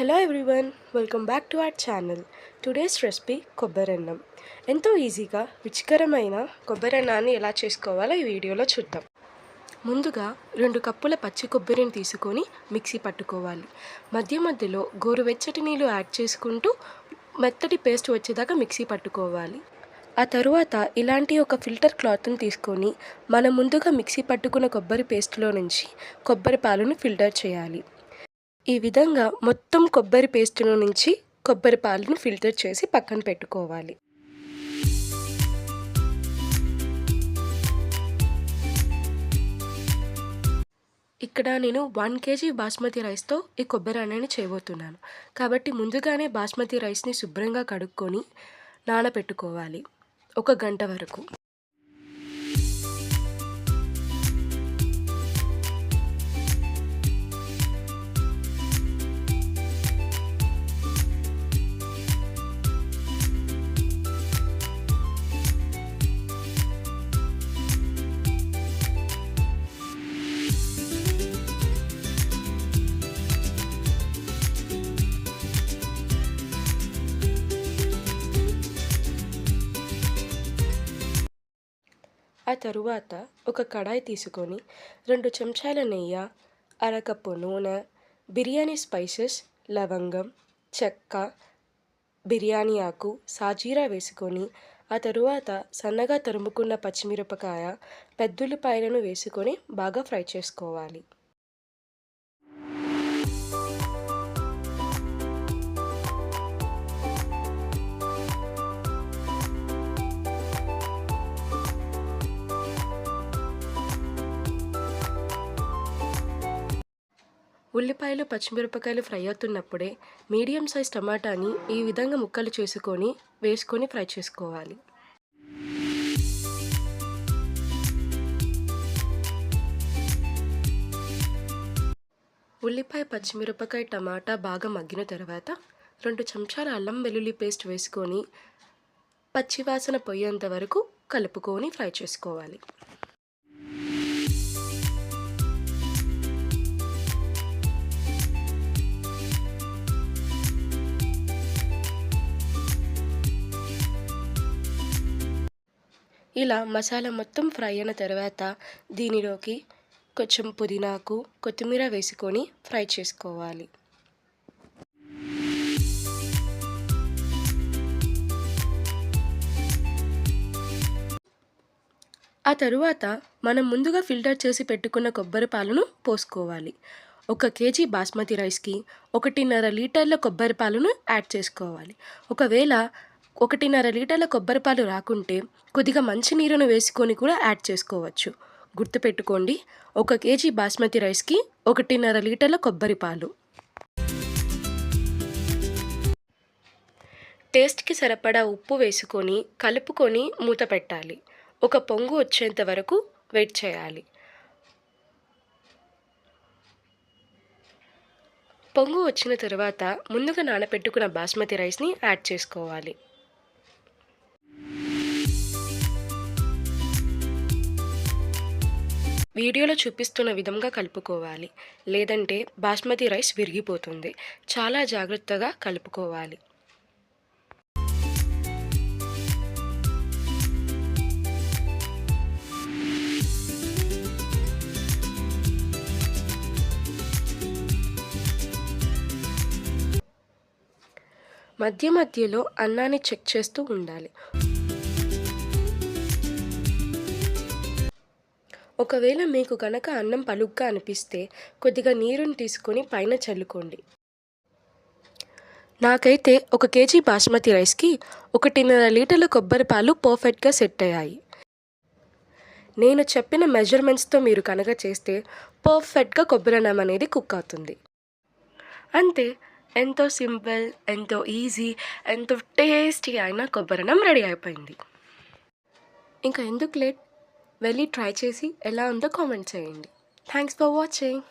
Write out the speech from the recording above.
Hello everyone welcome back to our channel today's recipe కొబ్బరన్నం ఎంతో ఈజీగా రుచికరమైన కొబ్బరన్నాన్ని ఎలా చేసుకోవాలో ఈ వీడియోలో చూద్దాం. ముందుగా రెండు కప్పుల పచ్చి కొబ్బరిని తీసుకొని మిక్సీ పట్టుకోవాలి. మధ్య మధ్యలో గోరువెచ్చటి నీళ్ళు యాడ్ చేసుకుంటూ మెత్తటి పేస్ట్ వచ్చేదాకా మిక్సీ పట్టుకోవాలి. ఆ తరువాత ఇలాంటి ఒక ఫిల్టర్ క్లాత్ని తీసుకొని మనం ముందుగా మిక్సీ పట్టుకున్న కొబ్బరి పేస్ట్లో నుంచి కొబ్బరి పాలను ఫిల్టర్ చేయాలి. ఈ విధంగా మొత్తం కొబ్బరి పేస్టులో నుంచి కొబ్బరి పాలను ఫిల్టర్ చేసి పక్కన పెట్టుకోవాలి. ఇక్కడ నేను వన్ కేజీ బాస్మతి రైస్తో ఈ కొబ్బరి అన్నని చేయబోతున్నాను. కాబట్టి ముందుగానే బాస్మతి రైస్ని శుభ్రంగా కడుక్కొని నానబెట్టుకోవాలి. ఒక గంట వరకు. ఆ తరువాత ఒక కడాయి తీసుకొని రెండు చెంచాల నెయ్యి అరకప్పు నూనె బిర్యానీ స్పైసెస్ లవంగం చెక్క బిర్యానీ ఆకు సాజీరా వేసుకొని ఆ తరువాత సన్నగా తరుముకున్న పచ్చిమిరపకాయ పెద్దుల్లిపాయలను వేసుకొని బాగా ఫ్రై చేసుకోవాలి. ఉల్లిపాయలు పచ్చిమిరపకాయలు ఫ్రై అవుతున్నప్పుడే మీడియం సైజ్ టమాటాని ఈ విధంగా ముక్కలు చేసుకొని వేసుకొని ఫ్రై చేసుకోవాలి. ఉల్లిపాయ పచ్చిమిరపకాయ టమాటా బాగా మగ్గిన తర్వాత రెండు చెంచాల అల్లం వెల్లుల్లి పేస్ట్ వేసుకొని పచ్చివాసన పోయేంత వరకు కలుపుకొని ఫ్రై చేసుకోవాలి. ఇలా మసాలా మొత్తం ఫ్రై అయిన తర్వాత దీనిలోకి కొంచెం పుదీనాకు కొత్తిమీర వేసుకొని ఫ్రై చేసుకోవాలి. ఆ తరువాత మనం ముందుగా ఫిల్టర్ చేసి పెట్టుకున్న కొబ్బరి పాలను పోసుకోవాలి. ఒక కేజీ బాస్మతి రైస్కి ఒకటిన్నర లీటర్ల కొబ్బరి పాలను యాడ్ చేసుకోవాలి. ఒకవేళ ఒకటిన్నర లీటర్ల కొబ్బరి పాలు రాకుంటే కొద్దిగా మంచినీరును వేసుకొని కూడా యాడ్ చేసుకోవచ్చు. గుర్తుపెట్టుకోండి ఒక కేజీ బాస్మతి రైస్కి ఒకటిన్నర లీటర్ల కొబ్బరి పాలు. టేస్ట్కి సరిపడా ఉప్పు వేసుకొని కలుపుకొని మూత పెట్టాలి. ఒక పొంగు వచ్చేంత వరకు వెయిట్ చేయాలి. పొంగు వచ్చిన తర్వాత ముందుగా నానబెట్టుకున్న బాస్మతి రైస్ని యాడ్ చేసుకోవాలి. వీడియోలో చూపిస్తున్న విధంగా కలుపుకోవాలి. లేదంటే బాస్మతి రైస్ విరిగిపోతుంది. చాలా జాగ్రత్తగా కలుపుకోవాలి. మధ్య మధ్యలో అన్నాన్ని చెక్ చేస్తూ ఉండాలి. ఒకవేళ మీకు కనుక అన్నం పలుగ్గా అనిపిస్తే కొద్దిగా నీరుని తీసుకొని పైన చల్లుకోండి. నాకైతే ఒక కేజీ బాస్మతి రైస్కి ఒకటిన్నర లీటర్ల కొబ్బరి పాలు పర్ఫెక్ట్గా సెట్ అయ్యాయి. నేను చెప్పిన మెజర్మెంట్స్తో మీరు కనుక చేస్తే పర్ఫెక్ట్గా కొబ్బరి అన్నం అనేది కుక్ అవుతుంది. అంతే ఎంతో సింపుల్ ఎంతో ఈజీ ఎంతో టేస్టీ అయిన కొబ్బరి అన్నం రెడీ అయిపోయింది. ఇంకా ఎందుకు లేట్? వెళ్ళి ట్రై చేసి ఎలా ఉందో కామెంట్ చేయండి. Thanks for watching.